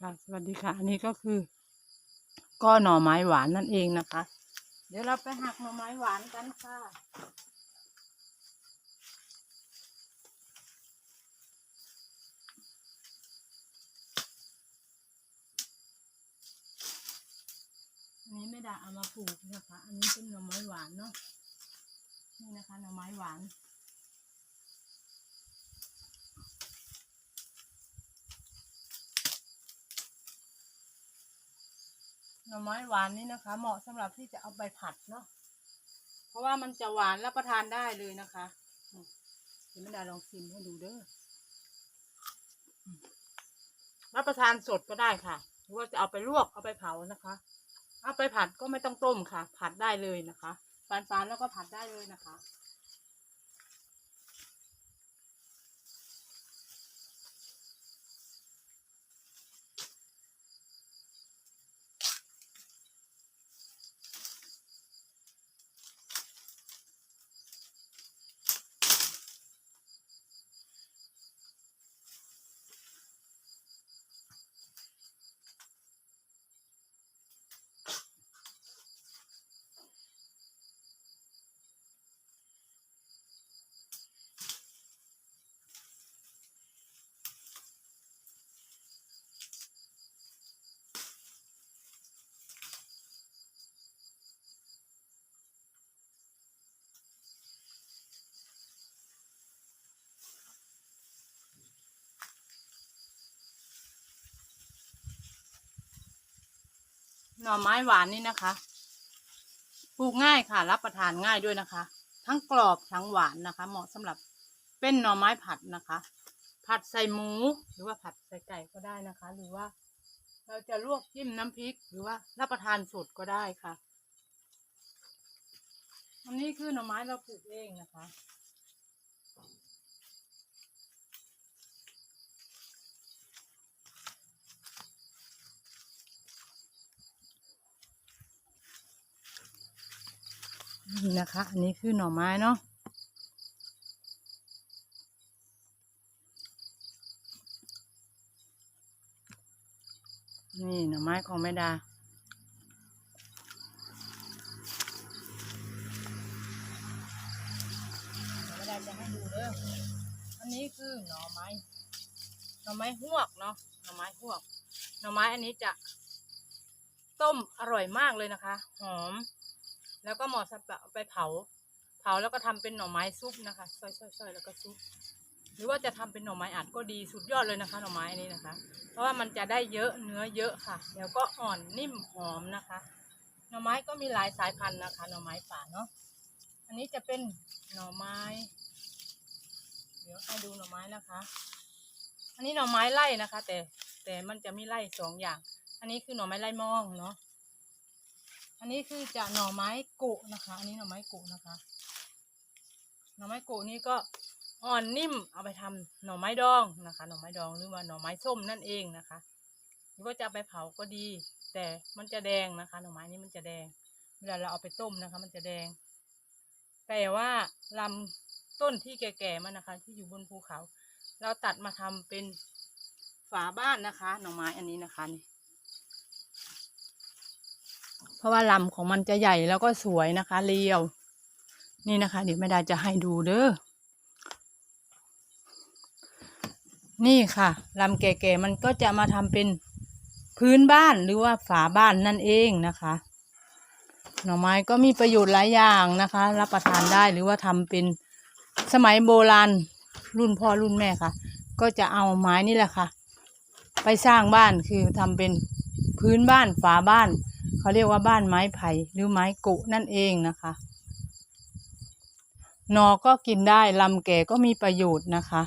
ค่ะสวัสดีค่ะ อันนี้ก็คือ ก็หน่อไม้หวานนั่นเองนะคะ เดี๋ยวเราไปหักหน่อไม้หวานกันค่ะอันนี้ไม่ได้เอามาปลูกนะคะ อันนี้เป็นหน่อไม้หวานเนาะนี่นะคะหน่อไม้หวาน หน่อไม้หวานนี่นะคะ เหมาะสำหรับที่จะเอาไปผัดเนาะเพราะว่ามันจะหวานรับประทานได้เลยนะคะเดี๋ยวแม่ดาลองชิมให้ดูเด้อรับประทานสดก็ได้ค่ะ หรือว่าจะเอาไปลวกเอาไปเผานะคะ เอาไปผัดก็ไม่ต้องต้มค่ะ ผัดได้เลยนะคะฟานๆแล้วก็ผัดได้เลยนะคะ หน่อไม้หวานนี่นะคะ ปลูกง่ายค่ะ รับประทานง่ายด้วยนะคะ ทั้งกรอบทั้งหวานนะคะ เหมาะสำหรับเป็นหน่อไม้ผัดนะคะ ผัดใส่หมู หรือว่าผัดใส่ไก่ก็ได้นะคะ หรือว่า เราจะลวกจิ้มน้ำพริก หรือว่ารับประทานสดก็ได้ค่ะอันนี้คือหน่อไม้เราปลูกเองนะคะ นี่นะคะ อันนี้คือหน่อไม้เนาะนี่หน่อไม้ของแม่ดา แม่ดาจะให้ดูเด้ออันนี้คือหน่อไม้ หน่อไม้หวกเนาะ หน่อไม้หวก หน่อไม้อันนี้จะ ต้มอร่อยมากเลยนะคะ หอม แล้วก็หมาะสำหรับไปเผา เผาแล้วก็ทำเป็นหน่อไม้ซุปนะคะซอยๆๆแล้วก็ซุป หรือว่าจะทำเป็นหน่อไม้อัดก็ดีสุดยอดเลยนะคะ หน่อไม้อันนี้นะคะ เพราะว่ามันจะได้เยอะเนื้อเยอะค่ะ แล้วก็อ่อนนิ่มหอมนะคะ หน่อไม้ก็มีหลายสายพันธุ์นะคะ หน่อไม้ป่าเนาะ อันนี้จะเป็นหน่อไม้ เดี๋ยวให้ดูหน่อไม้นะคะ อันนี้หน่อไม้ไล่นะคะ แต่แต่มันจะมีไล่สองอย่าง อันนี้คือหน่อไม้ไล่มองเนาะ อันนี้คือจะหน่อไม้กุนะคะ อันนี้หน่อไม้กุนะคะ หน่อไม้กุนี่ก็อ่อนนิ่มเอาไปทำหน่อไม้ดองนะคะ หน่อไม้ดองหรือว่าหน่อไม้ส้มนั่นเองนะคะ หรือว่าจะไปเผาก็ดี แต่มันจะแดงนะคะ หน่อไม้นี้มันจะแดง เวลาเราเอาไปต้มนะคะ มันจะแดง แต่ว่าลำต้นที่แก่ๆมันนะคะ ที่อยู่บนภูเขา เราตัดมาทำเป็นฝาบ้านนะคะ หน่อไม้อันนี้นะคะนี่ เพราะว่าลำของมันจะใหญ่แล้วก็สวยนะคะ เรียว นี่นะคะ เดี๋ยวแม่ดาจะให้ดูเด้อนี่ค่ะลำแก่ๆมันก็จะมาทำเป็นพื้นบ้านหรือว่าฝาบ้านนั่นเองนะคะ หน่อไม้ก็มีประโยชน์หลายอย่างนะคะ รับประทานได้หรือว่าทำเป็นสมัยโบราณรุ่นพ่อรุ่นแม่ค่ะ ก็จะเอาไม้นี่แหละค่ะ ไปสร้างบ้านคือทำเป็นพื้นบ้านฝาบ้าน เขาเรียกว่าบ้านไม้ไผ่หรือไม้กุนั่นเองนะคะนอก็กินได้ลำแก่ก็มีประโยชน์นะคะ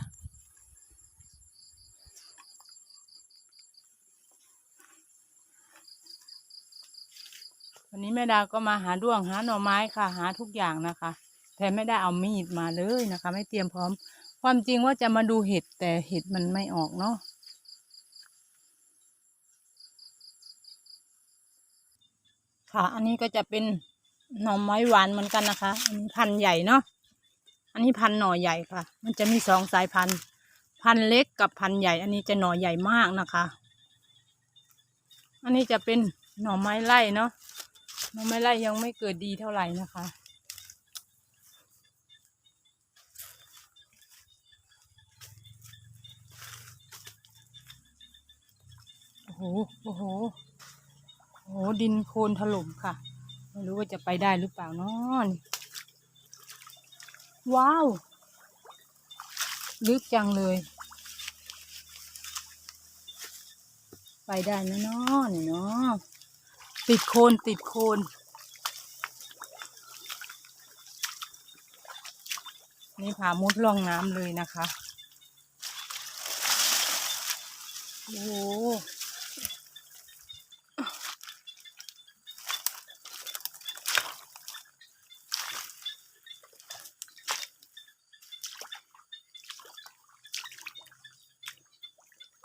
วันนี้แม่ดาก็มาหาด้วงหาหน่อไม้ค่ะ หาทุกอย่างนะคะ แต่ไม่ได้เอามีดมาเลยนะคะ ไม่เตรียมพร้อม ความจริงว่าจะมาดูเห็ดแต่เห็ดมันไม่ออกเนาะ ค่ะ อันนี้ก็จะเป็นหน่อไม้หวานเหมือนกันนะคะอันนี้พันธุ์ใหญ่เนาะอันนี้พันธุ์หน่อใหญ่ค่ะ มันจะมีสองสายพันธุ์พันธุ์เล็กกับพันธุ์ใหญ่ อันนี้จะหน่อใหญ่มากนะคะ อันนี้จะเป็นหน่อไม้ไล่เนาะหน่อไม้ไล่ยังไม่เกิดดีเท่าไหร่นะคะโอ้โหโอ้โห โอ้ดินโคลนถล่มค่ะ ไม่รู้ว่าจะไปได้หรือเปล่านาะนี่ว้าว ลึกจังเลย ไปได้ไหมนาะนี่เนาะติดโคลนติดโคลนนี่ผามุดล่องน้ำเลยนะคะ โอ้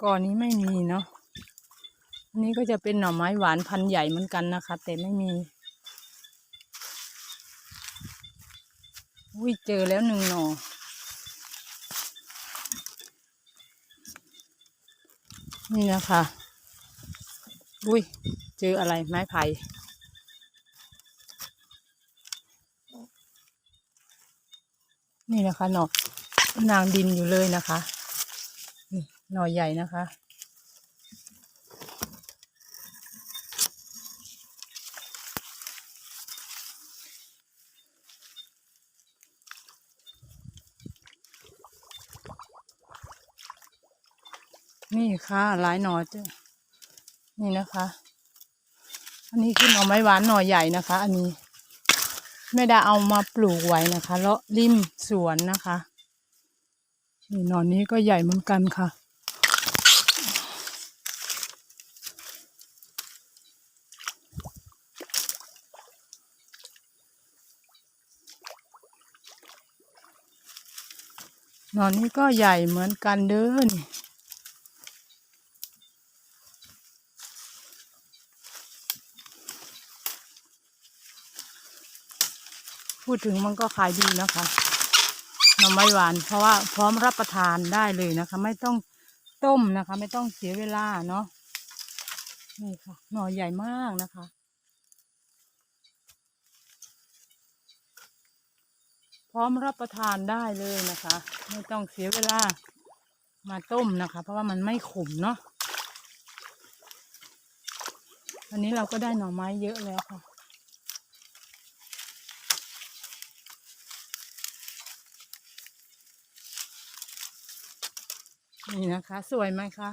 ก่อนนี้ไม่มีเนาะอันนี้ก็จะเป็นหน่อไม้หวานพันธุ์ใหญ่เหมือนกันนะคะ แต่ไม่มีอุ้ยเจอแล้วหนึ่งหน่อนี่นะคะอุ้ยเจออะไรไม้ไผ่นี่นะคะหน่อนางดินอยู่เลยนะคะ หน่อใหญ่นะคะ นี่ค่ะหลายหน่อจ้ะนี่นะคะ อันนี้คือหน่อไม้หวานหน่อใหญ่นะคะ อันนี้แม่ดาเอามาปลูกไว้นะคะเลาะริมสวนนะคะนี่หน่อนี้ก็ใหญ่เหมือนกันค่ะ หน่อนี้ก็ใหญ่เหมือนกันเด้อนี่พูดถึงมันก็ขายดีนะคะหน่อไม้หวาน เพราะว่าพร้อมรับประทานได้เลยนะคะ ไม่ต้องต้มนะคะ ไม่ต้องเสียเวลาเนาะนี่ค่ะ หน่อใหญ่มากนะคะ พร้อมรับประทานได้เลยนะคะ ไม่ต้องเสียเวลามาต้มนะคะ เพราะว่ามันไม่ขมเนาะวันนี้เราก็ได้หน่อไม้เยอะแล้วค่ะนี่นะคะ สวยไหมคะ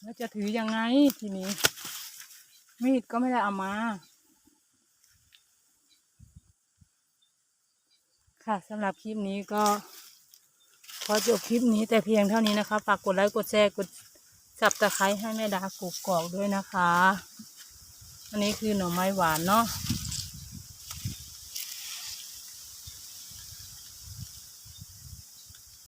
แล้วจะถือยังไงทีนี้ มีดก็ไม่ได้เอามา ค่ะสำหรับคลิปนี้ก็ขอจบคลิปนี้แต่เพียงเท่านี้นะคะฝากกดไลค์กดแชร์กดสับตะไคร้ให้แม่ดากุกกอกด้วยนะคะ อันนี้คือหน่อไม้หวานเนาะ